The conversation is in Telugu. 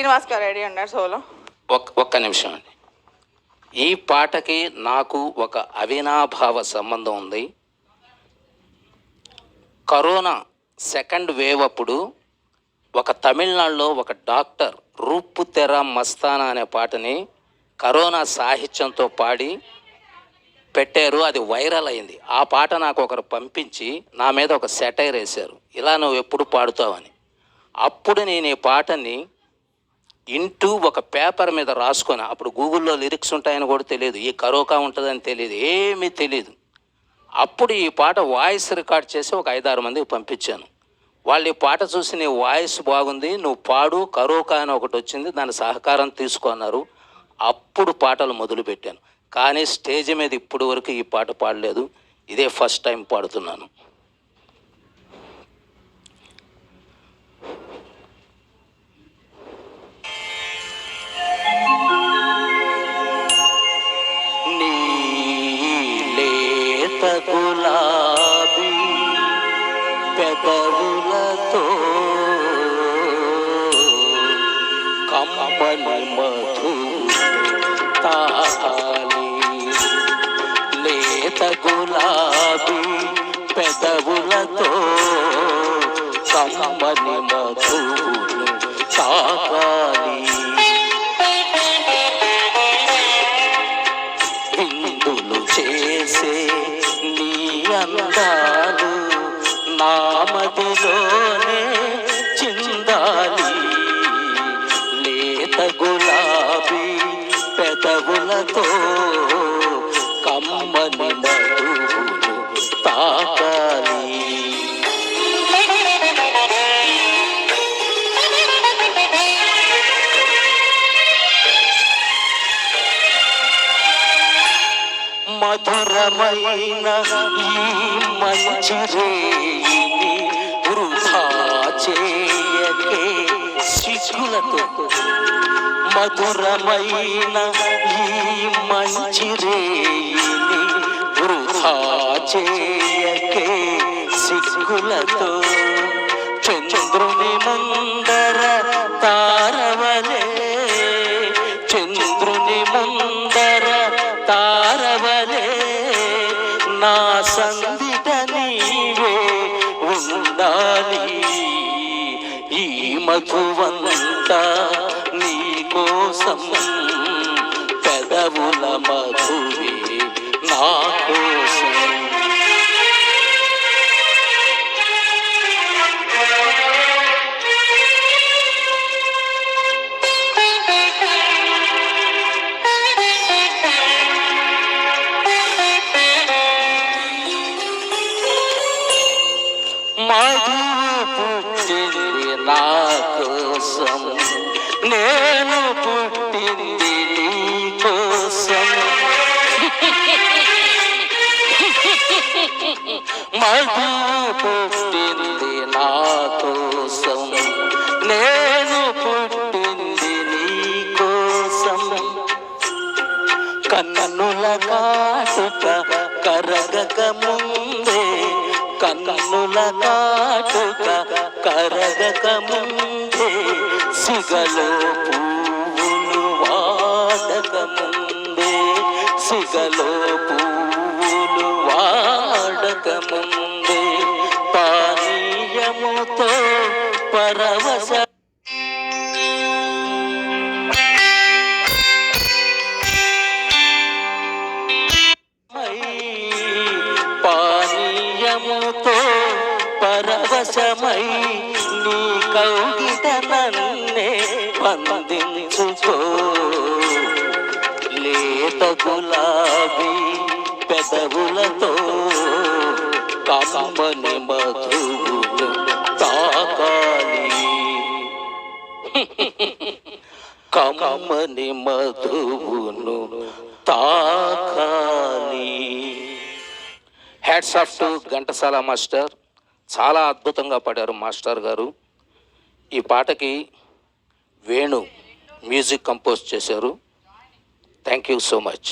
శ్రీనివాస్ గారు రెడీ ఉన్నారు సోలో. ఒక్క ఒక్క నిమిషం అండి. ఈ పాటకి నాకు ఒక అవినాభావ సంబంధం ఉంది. కరోనా సెకండ్ వేవ్ అప్పుడు ఒక తమిళనాడులో ఒక డాక్టర్ రూపు తెర మస్తానా అనే పాటని కరోనా సాహిత్యంతో పాడి పెట్టారు. అది వైరల్ అయింది. ఆ పాట నాకు ఒకరు పంపించి నా మీద ఒక సెటైర్ వేశారు. ఇలా నువ్వు ఎప్పుడు పాడుతావని. అప్పుడు నేను ఈ పాటని ఇంటూ ఒక పేపర్ మీద రాసుకొని అప్పుడు గూగుల్లో లిరిక్స్ ఉంటాయని కూడా తెలియదు. ఈ కరోకా ఉంటుందని తెలియదు. ఏమీ తెలియదు. అప్పుడు ఈ పాట వాయిస్ రికార్డ్ చేసి ఒక ఐదారు మందికి పంపించాను. వాళ్ళు ఈ పాట చూసి నీ వాయిస్ బాగుంది నువ్వు పాడు కరోకా అని ఒకటి వచ్చింది. దాని సహకారం తీసుకున్నారు అప్పుడు పాటలు మొదలుపెట్టాను. కానీ స్టేజ్ మీద ఇప్పుడు వరకు ఈ పాట పాడలేదు. ఇదే ఫస్ట్ టైం పాడుతున్నాను. లేత గులాబీ పెదవులతో కమ్మని మధు తాలి లేత గులాబీ పెదవులతో కమ్మని మధువులు అందాలు నామదిలోనే చిందాలి. లేత గులాబీ పెదవులతో కమ్మని మధువులు మధురమైన ఈ మంచి రేయిని వృధా చేయకే సిగ్గులతో మధురమైన ఈ మంచి రేయిని వృధా చేయకే సిగ్గులతో సందిట నీవే ఉండాలి ఈ మధువంతా నీ కోసం పెదవుల మధువే నా కోసం మధు పుట్టింది నా కోసం నేను పుట్టింది నీ కోసం. మధు పుట్టింది నా కోసం నేను పుట్టింది నీ కోసం కన్నుల కాటుక కరగక ముందే కన్నుల కాటుక కరగక ముందే సిగలో పువ్వులు వాడక ముందే సిగలో పువ్వులు వాడక ముందే పానీయముతో పరవశ పరవశమై నీ కౌగిట నన్నే వందించుకో. లేత గులాబీ పెదవులతో కమ్మని మధువులు తాకాలి. కమ్మని మధువును తాకాలి. Hats off to Ghantasala master చాలా అద్భుతంగా పాడారు మాస్టర్ గారు. ఈ పాటకి వేణు మ్యూజిక్ కంపోజ్ చేశారు. Thank you so much